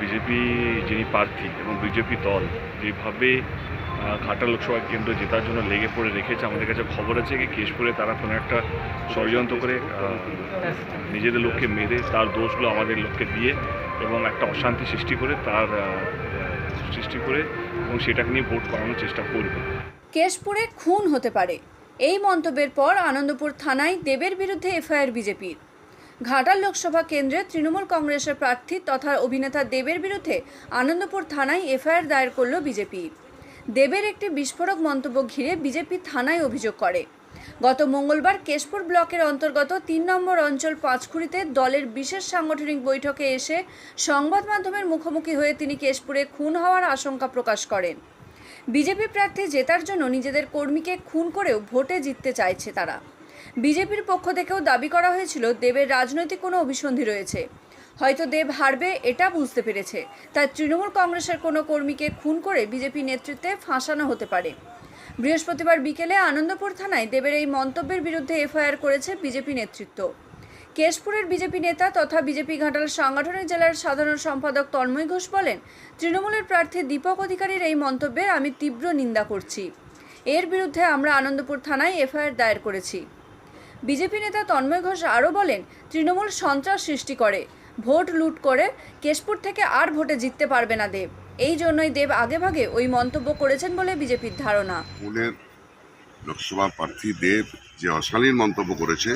BJP যিনি প্রার্থী এবং বিজেপি দল যেভাবে ঘাটা লোকসভা কেন্দ্র জেতার জন্য লেগে পড়ে রেখেছে, আমাদের কাছে খবর আছে কি কেশপুরে তারা কোনো একটা ষড়যন্ত্র করে নিজেদের লোককে মেরে তার দোষগুলো আমাদের লোককে দিয়ে এবং একটা অশান্তি সৃষ্টি করে তার সৃষ্টি করে এবং সেটাকে নিয়ে ভোট করানোর চেষ্টা করবে। কেশপুরে খুন হতে পারে। এই মন্তব্যের পর আনন্দপুর থানায় দেবের বিরুদ্ধে এফআইআর বিজেপির ঘাটাল লোকসভা কেন্দ্রে তৃণমূল কংগ্রেসের প্রার্থী তথা অভিনেতা দেবের বিরুদ্ধে আনন্দপুর থানায় এফআইআর দায়ের করল বিজেপি। দেবের একটি বিস্ফোরক মন্তব্য ঘিরে বিজেপি থানায় অভিযোগ করে। গত মঙ্গলবার কেশপুর ব্লকের অন্তর্গত তিন নম্বর অঞ্চল পাঁচখুড়িতে দলের বিশেষ সাংগঠনিক বৈঠকে এসে সংবাদ মাধ্যমের মুখোমুখি হয়ে তিনি কেশপুরে খুন হওয়ার আশঙ্কা প্রকাশ করেন। বিজেপি প্রার্থী জেতার জন্য নিজেদের কর্মীকে খুন করেও ভোটে জিততে চাইছে তারা। বিজেপির পক্ষ থেকেও দাবি করা হয়েছিল, দেবের রাজনৈতিক কোনো অভিসন্ধি রয়েছে। হয়তো দেব হারবে, এটা বুঝতে পেরেছে। তাই তৃণমূল কংগ্রেসের কোনো কর্মীকে খুন করে বিজেপি নেতৃত্বে ফাঁসানো হতে পারে। বৃহস্পতিবার বিকেলে আনন্দপুর থানায় দেবের এই মন্তব্যের বিরুদ্ধে এফআইআর করেছে বিজেপি নেতৃত্ব। কেশপুরের বিজেপি নেতা তথা বিজেপি ঘাটাল সাংগঠনিক জেলার সাধারণ সম্পাদক তন্ময় ঘোষ বলেন, তৃণমূলের প্রার্থী দীপক অধিকারীর এই মন্তব্যের আমি তীব্র নিন্দা করছি। এর বিরুদ্ধে আমরা আনন্দপুর থানায় এফআইআর দায়ের করেছি। বিজেপি নেতা তন্ময় ঘোষ আরও বলেন, তৃণমূল সন্ত্রাস সৃষ্টি করে। ভোট লুট করে কেশপুর থেকে আর ভোটে জিততে পারবে না দেব। এই জন্যই দেব আগেভাগে ওই মন্তব্য করেছেন বলে বিজেপির ধারণা। লোকসভা প্রার্থী দেব যে অশালীন মন্তব্য করেছে,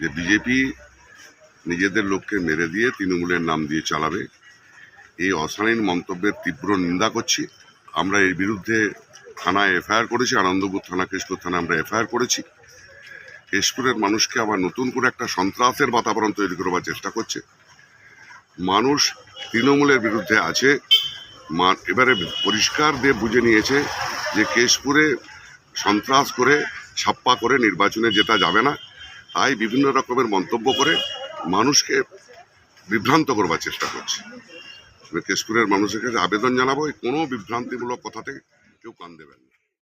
যে বিজেপি নিজেদের লোককে মেরে দিয়ে তৃণমূলের নাম দিয়ে চালাবে, এই অশালীন মন্তব্যের তীব্র নিন্দা করছি। আমরা এর বিরুদ্ধে থানায় এফআইআর করেছি, আনন্দপুর থানা, কেশপুর থানায় আমরা এফআইআর করেছি। কেশপুরের মানুষকে আবার নতুন করে একটা সন্ত্রাসের বাতাবরণ তৈরি করবার চেষ্টা করছে। মানুষ তৃণমূলের বিরুদ্ধে আছে। এবারে পরিষ্কার দিয়ে বুঝে নিয়েছে যে কেশপুরে সন্ত্রাস করে, ছাপ্পা করে নির্বাচনে জেতা যাবে না। তাই বিভিন্ন রকমের মন্তব্য করে মানুষকে বিভ্রান্ত করবার চেষ্টা করছে। কেশপুরের মানুষের কাছে আবেদন জানাব কোনো বিভ্রান্তিমূলক কথাতে কেউ কান দেবেন না।